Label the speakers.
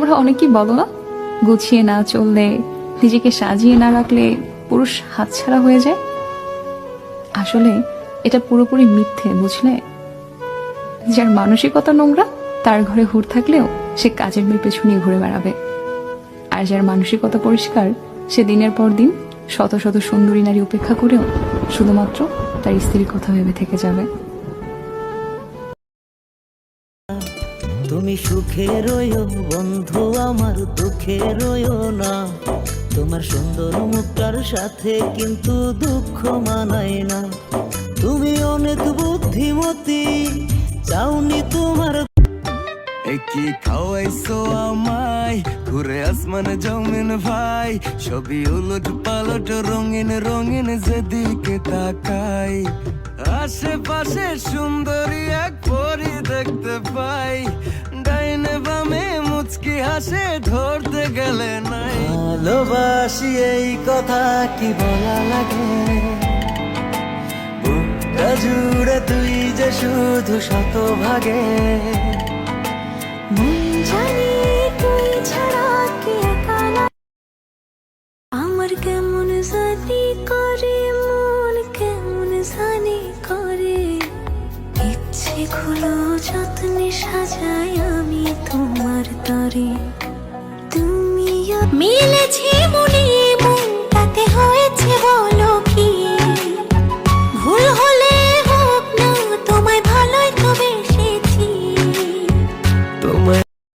Speaker 1: তোমরা অনেকেই বলো না, গুছিয়ে না চললে, নিজেকে সাজিয়ে না রাখলে পুরুষ হাতছাড়া হয়ে যায়? আসলে এটা পুরোপুরি মিথ্যে, বুঝলে? যার মানসিকতা নোংরা, তার ঘরে হুর থাকলেও সে কাজের মেয়ে পেছু নিয়ে ঘুরে বেড়াবে। আর যার মানসিকতা পরিষ্কার, সে দিনের পর দিন শত শত সুন্দরী নারী উপেক্ষা করেও শুধুমাত্র তার স্ত্রীর কথা ভেবে থেকে যাবে।
Speaker 2: তুমি সুখে রইও, বন্ধু আমার দুঃখে রইও না। তোমার সুন্দর মুখটার সাথে কিন্তু দুঃখ মানায় না। তুমি অনেক বুদ্ধিমতী, চাওনি তোমার
Speaker 3: কি খাওয়াইছো আমায়, ঘুরে আসমান জমিন ভাই, সবই উলট পালট, রঙিন রঙিন যেদিকে তাকাই। আশেপাশে সুন্দরী এক পরি দেখতে পাই হাসে ধরতে গেলে নাই।
Speaker 2: ভালোবাসি এই কথা কি বলা লাগে? বুকটা জুড়ে তুই যে শুধু শতভাগে।
Speaker 4: মন জানি তুই ছাড়া কে একা আমার কেমন জানি করে মন কেমন জানি করে। ইচ্ছে গুলো যত্নে তোমার তরে তুমি মিলেছি মন